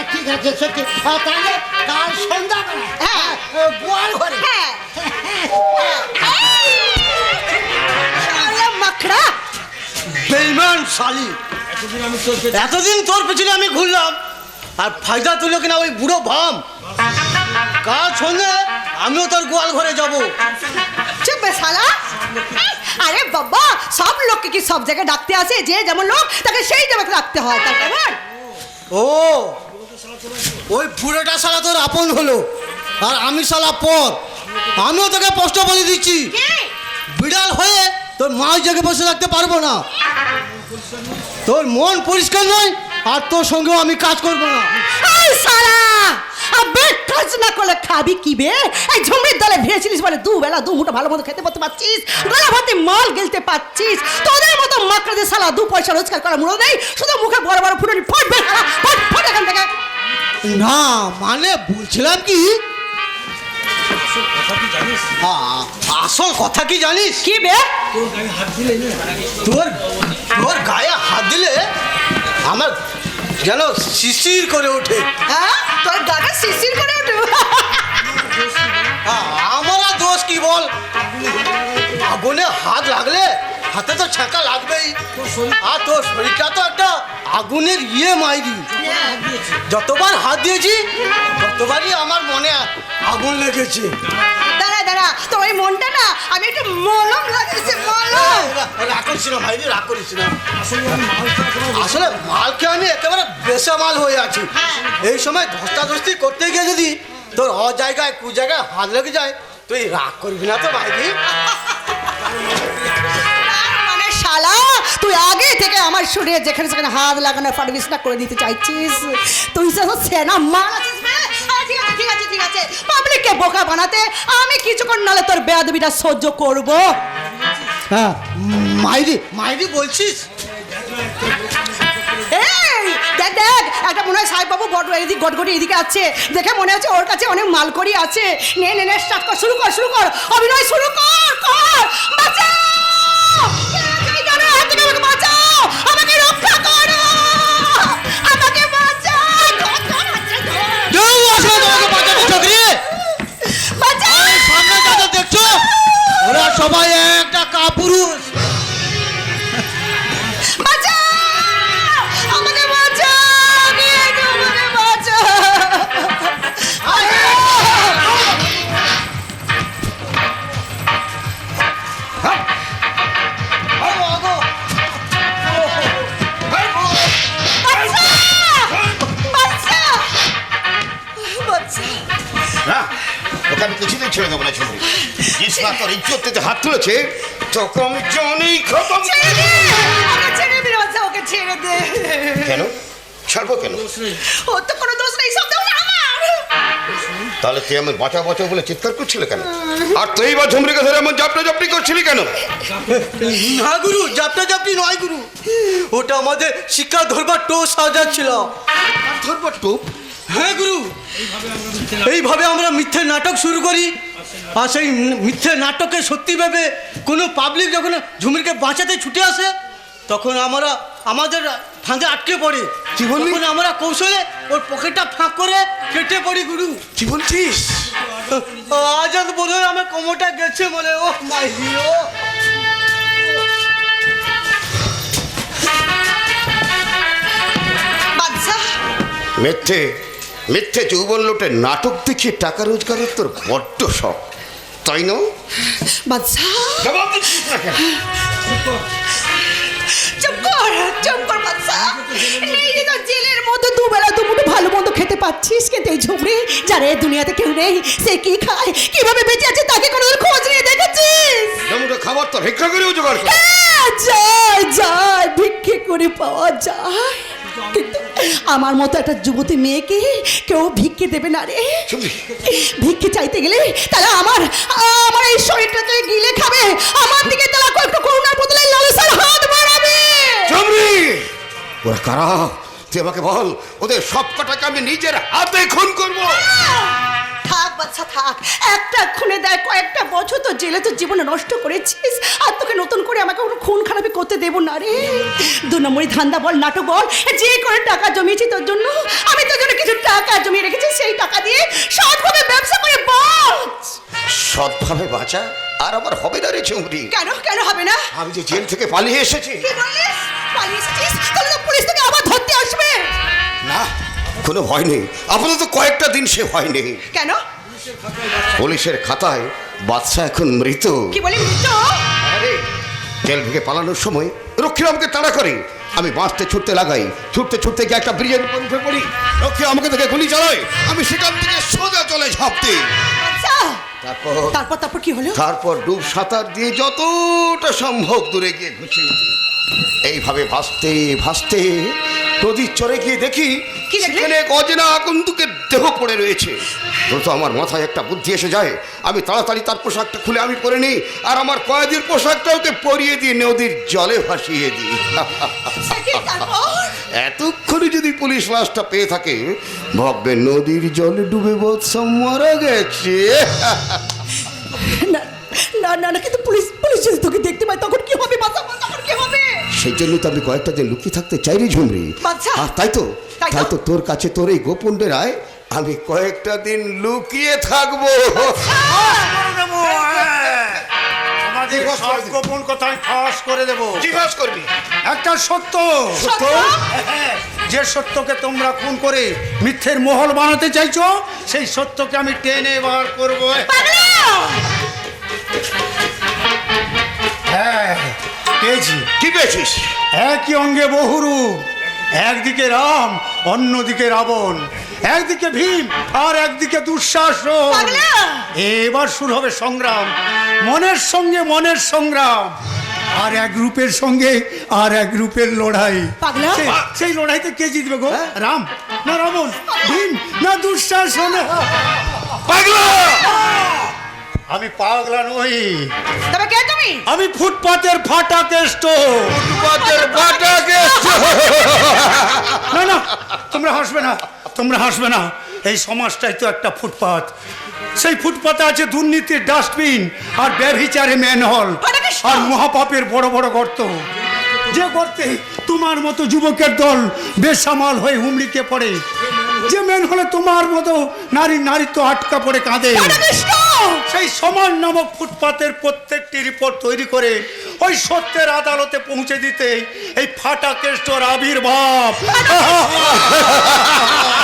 হ্যাঁ ঠিক আছে সত্যি তাহলে কাল সন্ধ্যাবেলা? হ্যাঁ। গোয়াল ঘরে। হ্যাঁ। মাখড়া বেইমান শালি। এতদিন তোর পেছনে আমি ঘুরলাম আর ফায়দা তুলো কিনা ওই বুড়ো ভাম। কাল সন্ধে আমিও তোর গোয়াল ঘরে যাব। চুপ শালা। আরে বাবা সব লোককে কি সব জায়গায় ডাকতে আসে? যে যেমন লোক তাকে সেই জায়গায় রাখতে হয় তার কেমন ও ওই বুড়োটা শালা তোর আপন হলো। আর আমি শালা পর। আমিও তোকে স্পষ্ট বলে দিচ্ছি। বিড়াল হয়ে তোর মা জায়গায় বসে থাকতে পারব না। তোর মন পরিষ্কার নয় আর তোর সঙ্গেও আমি কাজ করব না। আবে কাজ না করলে খাবি কি বে? এই ঝুমড়ির দলে ভিড়েছিলিস বলে দু বেলা দু মুঠো ভালো মতো খেতে পারছিস? গলা ভাতে মাল গেলতে পারছিস? তোদের মতো মাকড়াদের শালা দু পয়সা রোজগার করা মুড়ো নেই। শুধু মুখে বড় বড় ফুটনি ফাটবে শালা ফাট ফাট এখান থেকে। না মানে বলছিলাম কি? আসল কথা কি জানিস? কি বে? তোর তোর গায়ে হাত দিলে আমার যেন শিশির করে ওঠে। হ্যাঁ তোর গাটা শিরশির করে আ- আমার দোষ কি বল? আগুনে হাত লাগলে হাতে তো ছাকা লাগবেই। আর তোর শরীরটা তো একটা আগুনের ইয়ে মাইরি। যতবার হাত দিয়েছি ততবারই আমার মনে আগুন লেগেছে। দাঁড়া দাঁড়া তোর ওই মনটা না আমি একটু মলম লাগিয়েছি মলম। রাগ করিস না ভাই রাগ করিস না। আসলে মালকে আমি একেবারে বেসা মাল হয়ে আছি। এই সময় ধস্তাধস্তি করতে গিয়ে যদি তোর অ জায়গায় কু জায়গায় হাত লেগে যায় তুই রাগ করবি না তো ভাইজি তুই আগে থেকে আমার শরীরে যেখানে সেখানে হাত লাগানো ফাটবিস না করে দিতে চাইছিস। তুই তো সেনা মাল আছিস ঠিক আছে ঠিক আছে ঠিক আছে। পাবলিককে বোকা বানাতে আমি কিছুক্ষণ নালে তোর বেয়াদবিটা সহ্য করব। হ্যাঁ মাইরি মাইরি বলছিস? দেখ দেখ একটা মনে হয় সাহেববাবু গট এদিক গটগটি এদিকে আছে। দেখে মনে হচ্ছে ওর কাছে অনেক মালকড়ি আছে। নে নে নে স্টার্ট কর শুরু কর শুরু কর। অভিনয় শুরু কর কর সামনে যাদের দেখছ ওরা সবাই একটা কাপুরুষ। ছেড়ে দেবো না কৃষ্ণা তোর হাত তুলেছে আমি খতম। ছেড়ে দে! ওকে ছেড়ে দে, ওকে ছেড়ে দে। কেন? ছাড়বো কেন? ওর তো কোনো দোষ নেই, সব দোষ আমার। তাহলে তুই আমার বাঁচা বাঁচা বলে চিৎকার করছিলে কেন? আর তুই বা ঝুমরিকে ধরে এমন জাপটা জাপটি করছিলি কেন? না গুরু জাপটা জাপটি নয় গুরু। ওটা আমাদের শিক্ষা ধরবার টো সাজাচ্ছিল। ধরবার টোপ? হ্যাঁ গুরু। এইভাবে আমরা মিথ্যে নাটক শুরু করি। আর সেই মিথ্যে নাটকে সত্যি ভেবে কোনো পাবলিক যখন ঝুমিরকে বাঁচাতে ছুটে আসে তখন আমরা আমাদের ফাঁদে আটকে পড়ে। কি? তখন আমরা কৌশলে ওর পকেটটা ফাঁক করে কেটে পড়ি গুরু। কি? বলছিস আজ আর বোধ হয় আমার কোমরটা গেছে বলে ও মাইরি ও। মিথ্যে। মিথ্যে যৌবন লোটে নাটক দেখিয়ে টাকা রোজগারের তোর বড্ড শখ। তাই না? দিচ্ছিস চুপ কর, চুপ কর, বাচ্চা। এই যে তোর জেলের মধ্যে দুবেলা দুমুঠো ভালো মন্দ খেতে পাচ্ছিস কিন্তু এই ঝুমড়ি যারা এই দুনিয়াতে কেউ নেই সে কি খায় কীভাবে বেঁচে আছে তাকে কোনোদিন খোঁজ নিয়ে দেখেছিস? খাবার তো ভিক্ষা করেও জোগাড় কর। হ্যাঁ, যায় যায় ভিক্ষে করে পাওয়া যায়। কিন্তু আমার মতো একটা যুবতী মেয়েকে কেউ ভিক্ষে দেবে না রে। ভিক্ষে চাইতে গেলে তাহলে আমার আমার এই শরীরটাকে গিলে খাবে। আমার দিকে তারা কয়েকটা করুণার বদলে লালসার হাত বাড়াবে। চমরি ওরা কারা? তুই আমাকে বল ওদের সব কটাকে আমি নিজের হাতে খুন করব। থাক বাচ্চা থাক। একটা খুনে দেয় কয়েকটা বছর তো জেলে তো জীবনে নষ্ট করেছিস। আর তোকে নতুন করে আমাকে কোনো খুন খারাপি করতে দেবো না রে। দু নম্বরই ধান্দা বল নাটক বল। যে করে টাকা জমিয়েছি তোর জন্য আমি তোর জন্য কিছু টাকা জমিয়ে রেখেছে সেই টাকা দিয়ে সৎভাবে ব্যবসা করে বাঁচ। সৎভাবে বাঁচা আর আমার হবে না রে চুমরি কেন কেন হবে না? আমি যে জেল থেকে পালিয়ে এসেছি। কি পালিয়ে এসেছিস? তাহলে পুলিশ তোকে আবার ধরতে আসবে। না কোনো ভয় নেই। আপাতত কয়েকটা দিন সে ভয় নেই। কেন? পুলিশের খাতায় বাচ্চা এখন মৃত। কি বলি আরে, জেল থেকে পালানোর সময় রক্ষী আমাকে তাড়া করে। আমি বাঁচতে ছুটতে লাগাই। ছুটতে ছুটতে গিয়ে একটা ব্রিজের উপর উঠে পড়ি। রক্ষী আমাকে দেখে গুলি চালায়। আমি সেখান থেকে সোজা চলে ঝাঁপতে আচ্ছা। তারপর? তারপর তারপর কি হলো? তারপর ডুব সাঁতার দিয়ে যতটা সম্ভব দূরে গিয়ে ঘুষে উঠি। এইভাবে ভাসতে ভাসতে নদীর চরে গিয়ে দেখি? সেখানে এক অজেনা আগন্তুকের দেহ পড়ে রয়েছে। দ্রুত আমার মাথায় একটা বুদ্ধি এসে যায়। আমি তাড়াতাড়ি তার পোশাকটা খুলে আমি পরে নিই আর আমার কয়েদির পোশাকটা ওকে পরিয়ে দিয়ে নদীর জলে ভাসিয়ে দিই। এতক্ষণে যদি পুলিশ লাশটা পেয়ে থাকে ভাববে নদীর জলে ডুবে বৎসম মারা গেছে। না না না কিন্তু পুলিশ পুলিশ যদি তোকে দেখতে পায় তখন কি হবে হবে সেই জন্য তো আমি কয়েকটা দিন লুকিয়ে থাকতে চাই রে ঝুমরি আর তাই তো তাই তো? তোর কাছে তোর এই গোপন ডেরায় আমি কয়েকটা দিন লুকিয়ে থাকব। আমাদের গোপন কথা ফাঁস করে দেবো। জিজ্ঞাসা করবি? একটা সত্য। সত্য? হ্যাঁ, যে সত্যকে তোমরা খুন করে মিথ্যের মহল বানাতে চাইছো সেই সত্যকে আমি টেনে বার করব। হ্যাঁ পেয়েছি। কি পেয়েছিস? একই অঙ্গে বহুরূপ। একদিকে রাম অন্যদিকে রাবণ। একদিকে ভীম আর একদিকে দুঃশাসন। এবার শুরু হবে সংগ্রাম। মনের সঙ্গে মনের সংগ্রাম। আর এক গ্রুপের সঙ্গে আর এক গ্রুপের লড়াই। সেই লড়াইতে কে জিতবে গো? রাম না রাবণ? ভীম না দুঃশাসন? পাগলা! আমি পাগলা নই। তবে কে তুমি? আমি ফুটপাতের ফাটা কেষ্ট ফুটপাতের বাটাকে না না তোমরা হাসবে না তোমরা হাসবে না। এই সমাজটাই তো একটা ফুটপাত। সেই ফুটপাতে আছে দুর্নীতির ডাস্টবিন আর ব্যভিচারে ম্যানহল! আর মহাপাপের বড় বড় গর্ত। যে গর্তে তোমার মতো যুবকের দল বেসামাল হয়ে হুমড়িকে পড়ে যে মেন হলে তোমার মতো নারী নারীত্ব আটকা পড়ে কাঁদে। সেই সমান নামক ফুটপাতের প্রত্যেকটি রিপোর্ট তৈরি করে ওই সত্যের আদালতে পৌঁছে দিতে এই ফাটা কেষ্টর আবির্ভাব।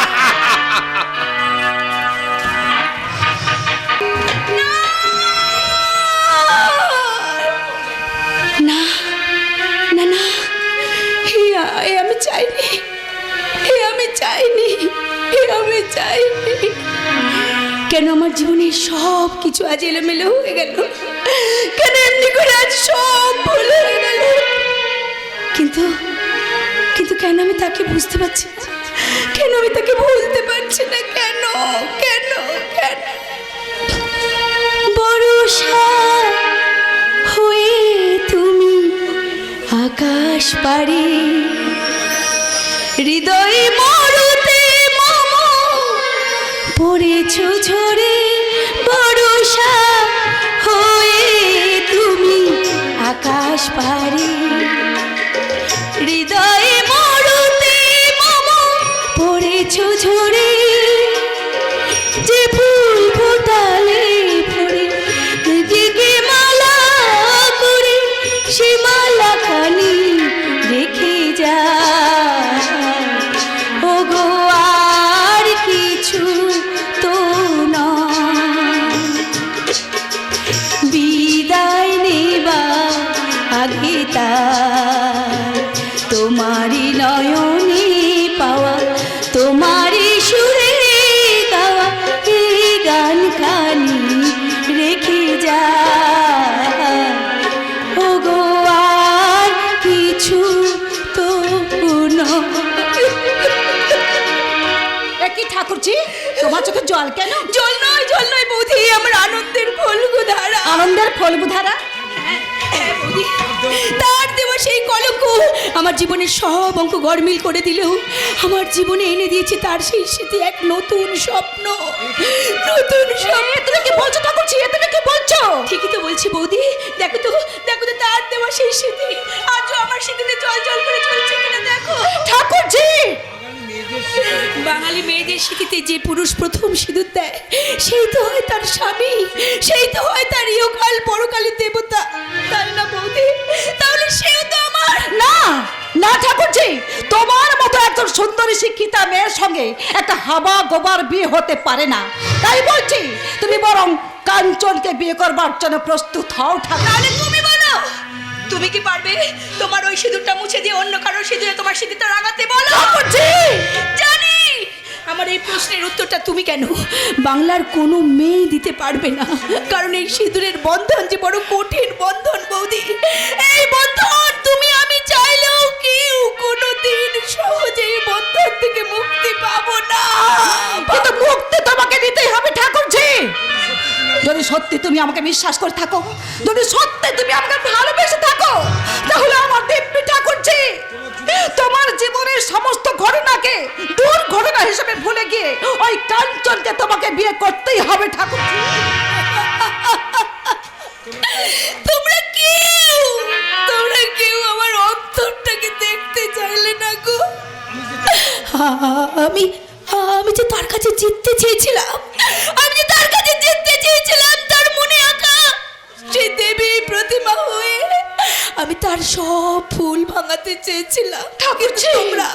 সব কিছু আজ এলোমেলো হয়ে গেল। কেন এমনি করে আজ সব ভুল হয়ে গেল? কিন্তু কিন্তু কেন আমি তাকে বুঝতে পারছি না? কেন আমি তাকে ভুলতে পারছি না? কেন কেন কেন? বড়সা হয়ে তুমি আকাশ পারে হৃদয় মরুতে মম পড়েছ ঝরে। আকাশ জল কেন? জল নয় জল নয় বৌদি আমার আনন্দের ফলগু ধারা আনন্দের ফলবু ধারা তার দেওয়া সেই কলঙ্ক আমার জীবনের সব অঙ্ক গরমিল করে দিলেও আমার জীবনে এনে দিয়েছে তার সেই স্মৃতি এক নতুন স্বপ্ন। নতুন স্বপ্ন। তুমি কি বলছো কি বলছো? ঠিকই তো বলছি বৌদি। দেখো তো দেখো তো তার দেওয়া সেই স্মৃতি। আজও আমার স্মৃতিতে জল জল করে চলছে কিনা দেখো। ঠাকুরজি! বাঙালি মেয়েদের স্মৃতিতে যে পুরুষ প্রথম সিঁদুর দেয় সেই তো হয় তার স্বামী সেই তো হয় তার ইহকাল পরকালের দেবতা। তাই না বৌদি? তাহলে সেও তো আমার। না না ঠাকুরজি তোমার মতো একজন সুন্দরী শিক্ষিতা মেয়ের সঙ্গে একটা হাবা গোবার বিয়ে হতে পারে না। তাই বলছি তুমি বরং কাঞ্চনকে বিয়ে করবার জন্য প্রস্তুত হও ঠাকুর। তুমি কি পারবে? তোমার ওই সিঁদুরটা মুছে দিয়ে অন্য কারোর সিঁদুরে তোমার সিঁদুরটা রাগাতে বলো? জানি! আমার এই প্রশ্নের উত্তরটা তুমি কেন? বাংলার কোনো মেয়ে দিতে পারবে না। কারণ এই সিঁদুরের বন্ধন যে বড় কঠিন বন্ধন বৌদি। এই বন্ধন তুমি আমি চাইলেও কেউ কোনোদিন সহজে এই বন্ধন থেকে মুক্তি পাবো না। কিন্তু মুক্তি তোমাকে দিতেই হবে ঠাকুরজি! যদি সত্যি তুমি আমাকে বিশ্বাস করে থাকো, যদি সত্যি তুমি আমাকে ভালোবেসে থাকো, তাহলে আমার দিব্যি ঠাকুরজি, তোমার জীবনের সমস্ত ঘটনাকে দুর্ঘটনা হিসেবে ভুলে গিয়ে ওই কাঞ্চনকে তোমাকে বিয়ে করতেই হবে ঠাকুরজি। তোমরা কেউ তোমরা কেউ আমার অন্তরটাকে দেখতে চাইলে না গো। আমি আমি যে তার কাছে জিততে চেয়েছিলাম, আমি যে তার কাছে জিততে চেয়েছিলাম তার মনে আঁকা সে দেবী প্রতিমা হয়ে আমি তার সব ফুল ভাঙাতে চেয়েছিলাম। ঠাকুর তোমরা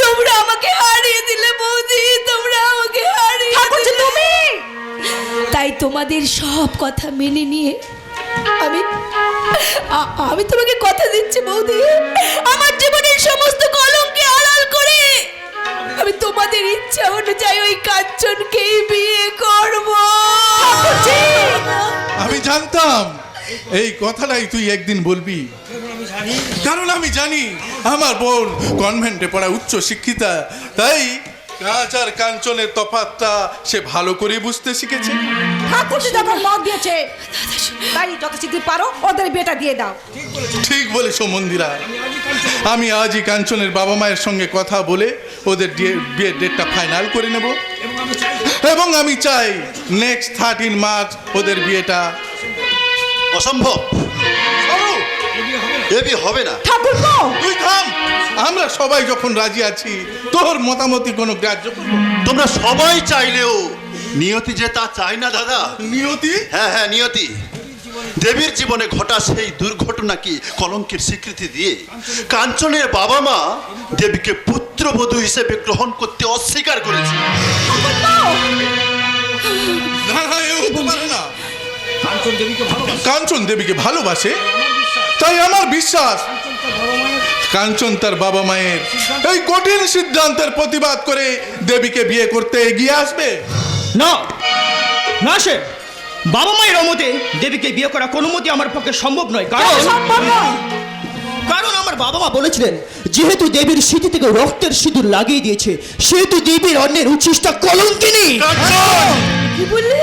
তোমরা আমাকে হারিয়ে দিলে বৌদি তোমরা আমাকে হারিয়ে। তুমি? তাই তোমাদের সব কথা মেনে নিয়ে আমি আমি তোমাকে কথা দিচ্ছি বৌদি। আমার জীবনের সমস্ত কলঙ্কে আড়াল করে আমি তোমাদের ইচ্ছা অনুযায়ী ওই কাঞ্চনকেই বিয়ে করব। আমি জানতাম এই কথাটাই তুই একদিন বলবি। কারণ আমি জানি আমার বোন কনভেন্টে পড়া উচ্চ শিক্ষিতা। তাই কাঁচ আর কাঞ্চনের তফাতটা সে ভালো করে বুঝতে শিখেছে। ঠাকুরজি যখন মত দিয়েছে তাই যত শীঘ্র পারো ওদের বিয়েটা দিয়ে দাও। ঠিক বলেছ মন্দিরা। আমি আজই কাঞ্চনের বাবা মায়ের সঙ্গে কথা বলে ওদের বিয়ের ডেটটা ফাইনাল করে নেব। এবং আমি চাই নেক্সট থার্টিন মার্চ ওদের বিয়েটা অসম্ভব। এ বিয়ে হবে না। ঠাকুর তুই থাম। আমরা সবাই যখন রাজি আছি তোর মতামতি কোনো গ্রাহ্য তোমরা সবাই চাইলেও নিয়তি যে তা চায় না দাদা। নিয়তি? হ্যাঁ হ্যাঁ নিয়তি। দেবীর জীবনে ঘটা সেই দুর্ঘটনাকে কলঙ্কের স্বীকৃতি দিয়ে? কাঞ্চনের বাবা মা দেবীকে পুত্রবধূ হিসেবে গ্রহণ করতে অস্বীকার করেছে। না না এ হতে পারে না। কাঞ্চন দেবীকে ভালোবাসে। তাই আমার বিশ্বাস। কাঞ্চন তার বাবা মায়ের। এই কঠিন সিদ্ধান্তের প্রতিবাদ করে দেবীকে বিয়ে করতে এগিয়ে আসবে? না না সে। বাবা মায়ের অমতে দেবীকে বিয়ে করা কোনো মতে আমার পক্ষে সম্ভব নয়। কারণ কারণ আমার বাবা মা বলেছিলেন যেহেতু দেবীর স্মৃতি থেকে রক্তের সিঁদুর লাগিয়ে দিয়েছে সেহেতু দেবীর অন্যের উচ্ছিষ্টা কলঙ্কিনী। কি বললে?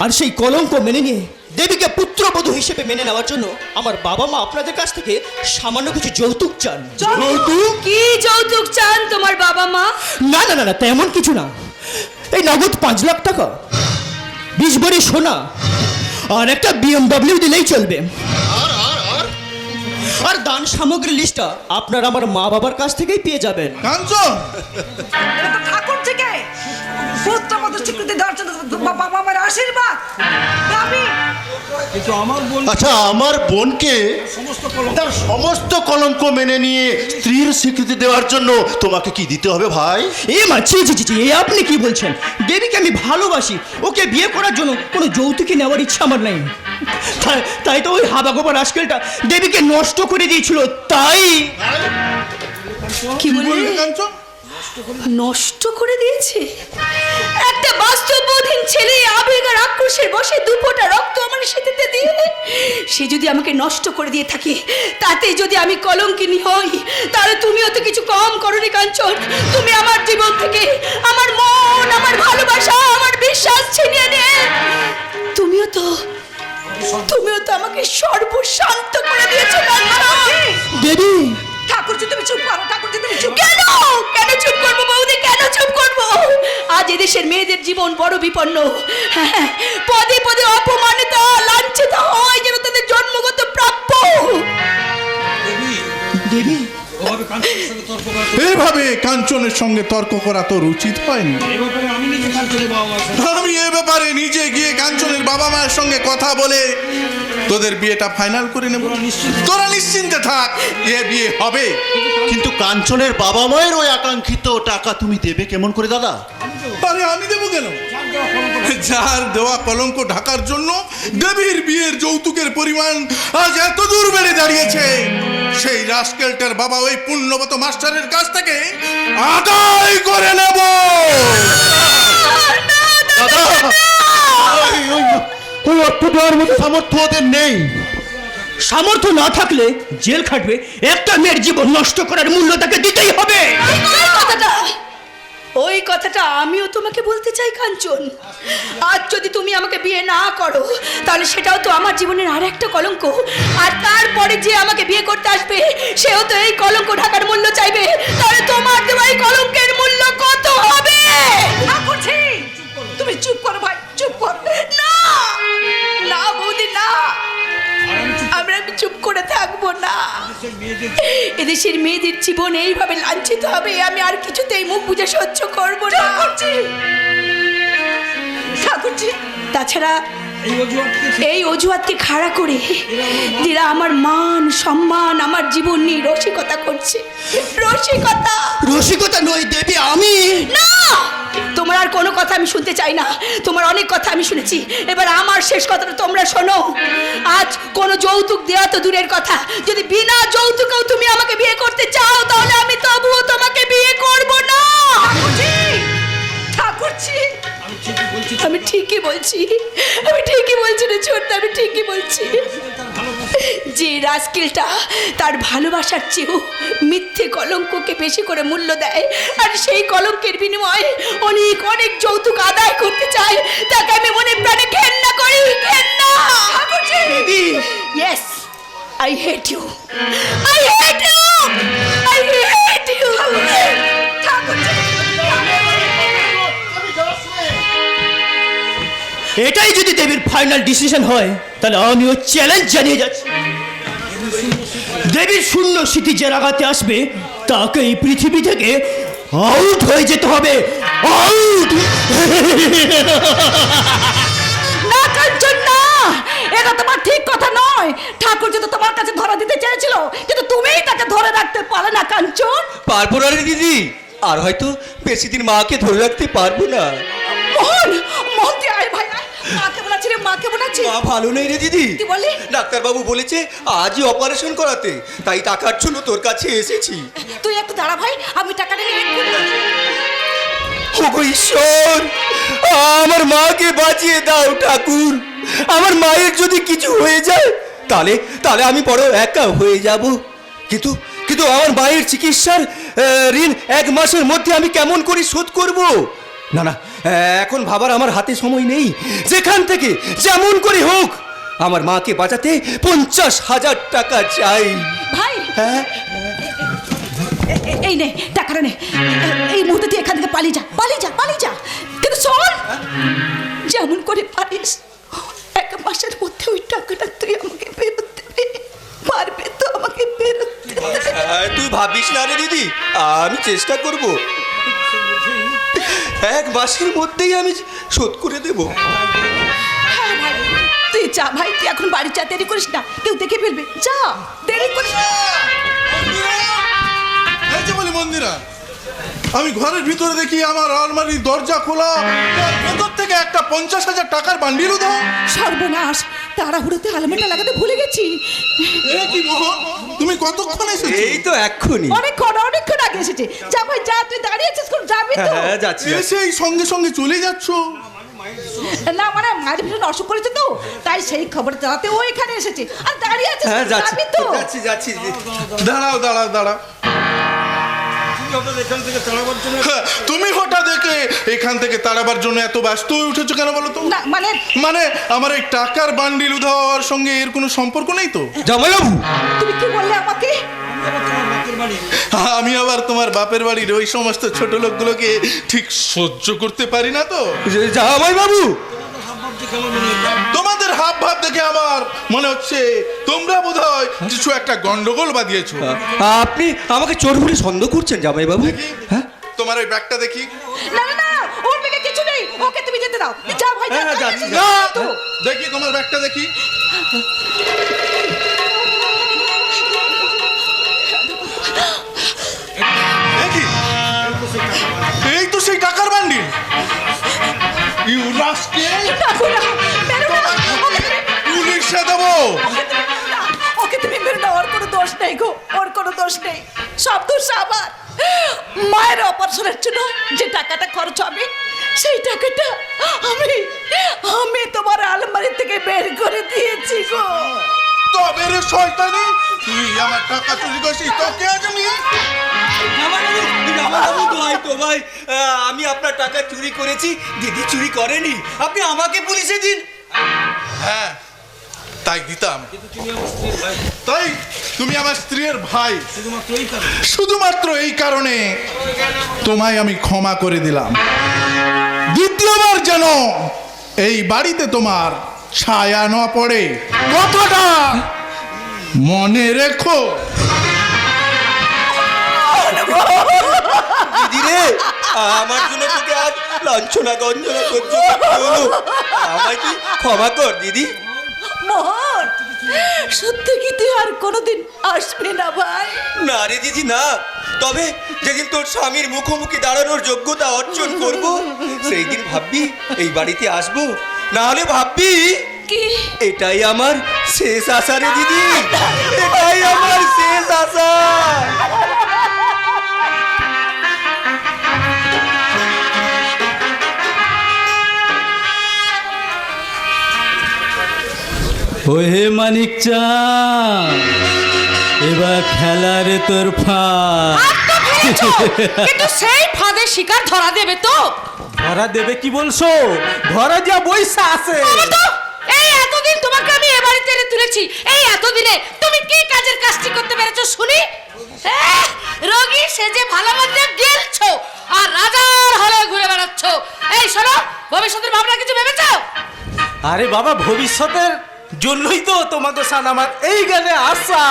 আর সেই কলঙ্ক মেনে নিয়ে দেবীকে পুত্রবধূ হিসেবে মেনে নেওয়ার জন্য আমার বাবা মা আপনাদের কাছ থেকে সামান্য কিছু যৌতুক চান। কি যৌতুক চান তোমার বাবা মা? না না না না তেমন কিছু না। এই নগদ পাঁচ লাখ টাকা বিশ ভরি সোনা আর একটা বিএমডব্লিউ দিলেই চলবে। আর আর আর? আর দান সামগ্রীর লিস্টটা আপনার আমার মা বাবার কাছ থেকেই পেয়ে যাবেন। কাঞ্চন! ঠাকুর থেকে। পুত্রবধূ স্বীকৃতি বাবা মায়ের আশীর্বাদ। আচ্ছা আমার বোনকে তার সমস্ত কলঙ্ক মেনে নিয়ে স্ত্রীর স্বীকৃতি দেওয়ার জন্য তোমাকে কি দিতে হবে ভাই? এ মা ছি ছি ছি, এ আপনি কি বলছেন? দেবীকে আমি ভালোবাসি। ওকে বিয়ে করার জন্য কোনো যৌতুকি নেওয়ার ইচ্ছা আমার নাই। তাই- তো ওই হাবা গোবার আজকেলটা দেবীকে নষ্ট করে দিয়েছিল তাই কি বললি? নষ্ট করে দিয়েছে? একটা বাস্তববোধীন ছেলে আবেগ আর আক্রোশের বসে দুপোটা রক্ত আমার সেতেতে দিয়ে সে যদি আমাকে নষ্ট করে দিয়ে থাকে তাতে যদি আমি কলঙ্কিনী হই, তাহলে তুমিও তো কিছু কম করনি কাঞ্চন। তুমি আমার জীবন থেকে আমার মন, আমার ভালোবাসা, আমার বিশ্বাস ছিনিয়ে নিয়ে তুমিও তো তুমিও তো আমাকে সর্বশান্ত করে দিয়েছ দেবী! ঠাকুরজি, তুমি চুপ করো, ঠাকুরজি, তুমি চুপ কেন? কেন চুপ করব বৌদি? কেন চুপ করব? আজ এদেশের মেয়েদের জীবন বড় বিপন্ন। পদে পদে অপমানিত, লাঞ্ছিত হয় যেন তাদের জন্মগত প্রাপ্য। এভাবে কাঞ্চনের সঙ্গে তর্ক করা তোর উচিত হয়নি। আমি এ ব্যাপারে নিজে গিয়ে কাঞ্চনের বাবা মায়ের সঙ্গে কথা বলে তোদের বিয়েটা ফাইনাল করে নেব। তোরা নিশ্চিন্তে থাক এ বিয়ে হবে। কিন্তু কাঞ্চনের বাবা মায়ের ওই আকাঙ্ক্ষিত টাকা তুমি দেবে কেমন করে দাদা? আরে আমি দেবো কেন? যার দেওয়া কলঙ্ক ঢাকার জন্য দেবীর বিয়ের যৌতুকের পরিমাণ আজ এত দূর বেড়ে দাঁড়িয়েছে। সেই রাস্কেলটার বাবা ওই পুণ্যবত মাস্টারের কাছ থেকে আদায় করে নেব। ওই অর্থ দেওয়ার মতো সামর্থ্য ওদের নেই। সামর্থ্য না থাকলে জেল খাটবে একটা মেয়ের জীবন নষ্ট করার মূল্য তাকে দিতেই হবে। কথাটা ওই কথাটা আমিও তোমাকে বলতে চাই, কাঞ্চন। আজ যদি তুমি আমাকে বিয়ে না করো, তাহলে সেটাও তো আমার জীবনের আর একটা কলঙ্ক। আর তারপরে যে আমাকে বিয়ে করতে আসবে, সেও তো এই কলঙ্ক ঢাকার মূল্য চাইবে। তাহলে তোমার দেওয়া এই কলঙ্কের মূল্য কত হবে? তুমি চুপ করো ভাই, চুপ করো। না! না বৌদি, না! আমরা আমি চুপ করে থাকব না। এদেশের মেয়েদের জীবন এইভাবে লাঞ্ছিত হবে আমি আর কিছুতেই মুখ বুঝে সহ্য করব না। ঠাকুরজি! তাছাড়া এই অজুহাতকে খাড়া করে যারা আমার মান সম্মান আমার জীবন নিয়ে রসিকতা করছে। রসিকতা! রসিকতা নই দেবী আমি না! আমি শুনতে চাই না। তোমার অনেক কথা আমি শুনেছি। এবার আমার শেষ কথাটা তোমরা শোনো। আজ কোনো যৌতুক দেওয়া তো দূরের কথা। যদি বিনা যৌতুকেও তুমি আমাকে বিয়ে করতে চাও তাহলে আমি তবুও তোমাকে বিয়ে করব না। ঠাকুরজি! আমি ঠিকই বলছি। আমি ঠিকই বলছি। রে ছোট্ট আমি ঠিকই বলছি। যে রাস্কিলটা তার ভালোবাসার চেয়েও মিথ্যে কলঙ্ককে বেশি করে মূল্য দেয় আর সেই কলঙ্কের বিনিময়ে অনেক অনেক যৌতুক আদায় করতে চায় তাকে আমি মনে প্রাণে ঘেন্না করি ঘেন্না! Yes I hate you I hate you I hate you এটাই যদি দেবীর ফাইনাল ডিসিশন হয় তাহলে আমিও চ্যালেঞ্জ জানিয়ে যাচ্ছি। দেবীর শূন্য স্মৃতি যে রাগাতে আসবে তাকে এই পৃথিবী থেকে আউট হয়ে যেতে হবে। আউট না কাঞ্চন না! এটা তোমার ঠিক কথা নয়। ঠাকুর তো তোমার কাছে ধরা দিতে চেয়েছিল কিন্তু তুমিই তাকে ধরে রাখতে পারলে না কাঞ্চন। পারব না রে দিদি। আর হয়তো বেশি দিন মাকে ধরে রাখতে পারব না। মোহন মোহন তুই আয় ভাই আয়। মাকে বলাচ্ছি মাকে মা ভালো নেই রে দিদি। কি? ডাক্তারবাবু বলেছে আজই অপারেশন করাতে তাই টাকার জন্য তোর কাছে এসেছি। তুই একটু দাঁড়া ভাই আমি টাকাটা নিয়ে ওগো ঈশ্বর আমার মাকে বাঁচিয়ে দাও ঠাকুর। আমার মায়ের যদি কিছু হয়ে যায় তাহলে তাহলে আমি বড় একা হয়ে যাব। কিন্তু কিন্তু আমার মায়ের চিকিৎসার ঋণ এক মাসের মধ্যে আমি কেমন করে শোধ করব? না না এখন ভাবার আমার হাতে সময় নেই। যেখান থেকে যেমন করে হোক আমার মাকে বাঁচাতে পঞ্চাশ হাজার টাকা চাই। ভাই হ্যাঁ? এই নে টাকাটা নে। এই মুহূর্তে তুই এখান থেকে পালিয়ে যা পালিয়ে যা পালিয়ে যা। কিন্তু শোন যেমন করে পারিস এক মাসের মধ্যে ওই টাকাটা তুই আমাকে ফেরত দেবে। পারবে তো আমাকে ফেরত তুই ভাবিস না রে দিদি আমি চেষ্টা করব। এক মাসের মধ্যেই আমি শোধ করে দেব। হ্যাঁ ভাই তুই যা ভাই তুই এখন বাড়ি যা দেরি করিস না। কেউ দেখে ফেলবে। যা দেরি করিস না। যে বলি মন্দিরা আমি ঘরের ভিতরে দেখি আমার আলমারির দরজা খোলা। ভেতর থেকে একটা পঞ্চাশ হাজার টাকার বান্ডিল দাও। সর্বনাশ তাড়াহুড়োতে আলমেটা লাগাতে ভুলে গেছি। এ কি মোহন তুমি কতক্ষণ এসেছ? এই তো এক্ষুনি। অনেকক্ষণ অনেকক্ষণ আগে এসেছে। যা ভাই যা তুই দাঁড়িয়ে আছিস কোন? যাবি তো? হ্যাঁ যাচ্ছি যাচ্ছি। এসে এই সঙ্গে সঙ্গে চলে যাচ্ছ। না মানে মায়ের ভীষণ অসুখ করেছে তো তাই সেই খবর জানাতে ও এখানে এসেছে। আর দাঁড়িয়ে আছিস হ্যাঁ যাচ্ছি তো? যাচ্ছি যাচ্ছি। দাঁড়াও দাঁড়াও দাঁড়াও। হ্যাঁ, তুমি হঠাৎ দেখে এখান থেকে তাড়াবার জন্য এত ব্যস্ত হয়ে উঠেছো কেন বলো তো? না মানে মানে আমার এই টাকার বান্ডিল হওয়ার সঙ্গে এর কোনো সম্পর্ক নেই তো? জামাইবাবু! তুমি কি বললে আমাকে? আমি আবার তোমার বাপের বাড়ির ওই সমস্ত ছোট লোকগুলোকে ঠিক সহ্য করতে পারি না তো? জামাইবাবু! তোমাদের হাব ভাব দেখে আমার মনে হচ্ছে তোমরা বোধহয় কিছু একটা গন্ডগোল বাঁধিয়েছো। আপনি আমাকে চোর বলে সন্দেহ করছেন জামাই বাবু হ্যাঁ? তোমার ওই ব্যাগটা দেখি। না না না ওর দিকে কিছু নেই। ওকে তুমি যেতে দাও। যা ভাই যা, হ্যাঁ, যা, যাচ্ছি, না, তো। দেখি তোমার ব্যাগটা দেখি। দেখি এই তো সেই টাকার বান্ডিল। ইউ তুমি- পুলিশে দেবো। ওকে তুমি মেরে দাও ওর কোনো দোষ নেই গো। কোনো দোষ নেই। সব দোষ আমার। মায়ের অপারেশনের জন্য যে টাকাটা খরচ হবে সেই টাকাটা আমি আমি তোমার আলমারি থেকে বের করে দিয়েছি গো। তবে রে শয়তানি তুই আমার টাকা চুরি করছিস তোকে আজ আমি তো ভাই। আমি আপনার টাকা চুরি করেছি দিদি চুরি করেনি। আপনি আমাকে পুলিশে দিন। হ্যাঁ তাই দিতাম। তাই তুমি আমার স্ত্রীর ভাই। শুধুমাত্র এই কারণে। তোমায় আমি ক্ষমা করে দিলাম। দ্বিতীয়বার যেন এই বাড়িতে তোমার ছায়া না পড়ে। কথাটা মনে রেখো। দিদি আমার জন্য তোকে আজ লাঞ্ছনা গঞ্জনা হলো আমায় কি ক্ষমা কর দিদি। মোহন সত্যি কি তুই আর কোনোদিন আসবি না ভাই? না রে দিদি না। তবে যেদিন তোর স্বামীর মুখোমুখি দাঁড়ানোর যোগ্যতা অর্জন করব সেই দিন ভাববি এই বাড়িতে আসব। না হলে ভাববি কি? এটাই আমার শেষ আশা রে দিদি। এটাই আমার শেষ আশা। ওহে মানিক চাঁদ এবার খেলারে তোর ফাঁদ। কিন্তু সেই ফাঁদে শিকার ধরা দেবে তো। ধরা দেবে কি বলছো? ধরা যা বইসা আছে। এই এতদিন তোমাকে আমি এ বাড়িতে এনে তুলেছি। এই এতদিনে তুমি কি কাজের কাজটি করতে পেরেছ শুনি? এহ, রোগী সেজে ভালো মন্দ গেলছো আর রাজার হলে ঘুরে বেড়াচ্ছ। এই শোনো ভবিষ্যতের ভাবনা কিছু ভেবেছো? আরে বাবা ভবিষ্যতের জন্যই তো তোমাকে সান আমার এই গানে আসা।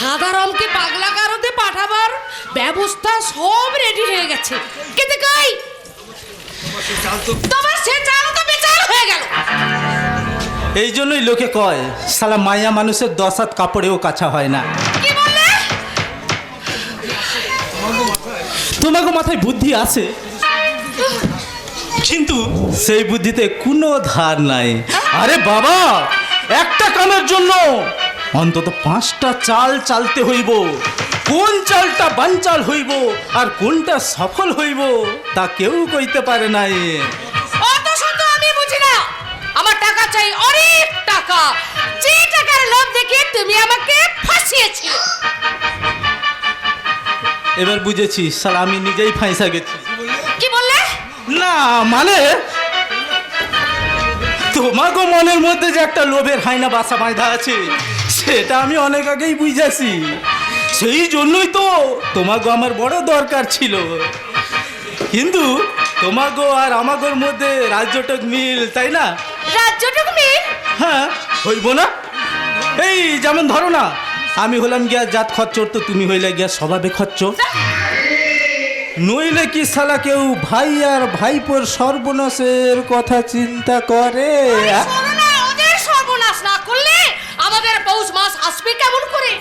হাদারমকে পাগলা কারোতে পাঠাবার ব্যবস্থা সব রেডি হয়ে গেছে। কিন্তু কই? তোমার সে চালও তো বেচার হয়ে গেল। এই জন্যই লোকে কয় সালা মায়া মানুষের দশ হাত কাপড়েও কাছা হয় না। তোমাকে মাথায় বুদ্ধি আছে? কিন্তু সেই বুদ্ধিতে কোনো ধার নাই। আরে বাবা একটা কামের জন্য অন্তত পাঁচটা চাল চালতে হইব। কোন চালটা বানচাল হইব আর কোনটা সফল হইব তা কেউ কইতে পারে নাই। অত শত আমি বুঝি না। আমার টাকা চাই অনেক টাকা। যে টাকার লোভ দেখে তুমি আমাকে ফাঁসিয়েছিলে এবার বুঝেছি সালা আমি নিজেই ফাঁসা গেছি। না মানে? তোমাকে মনের মধ্যে যে একটা লোভের হাইনা বাসা বাঁধা আছে সেটা আমি অনেক আগেই বুঝেছি। সেই জন্যই তো তোমাকে আমার বড় দরকার ছিল। কিন্তু তোমাকে আর আমাগোর মধ্যে রাজ্যটক মিল তাই না? রাজ্যটুকু মিল? হ্যাঁ হইব না। এই যেমন ধরো না আমি হলাম গিয়া জাত খচ্চর তো তুমি হইলে গিয়া স্বভাবে খচ্চর। নইলে কি সালা কেউ ভাই আর ভাইপোর সর্বনাশের কথা চিন্তা করে? ওদের সর্বনাশ না করলে আমাদের পৌষ মাস আসবে কেমন করে?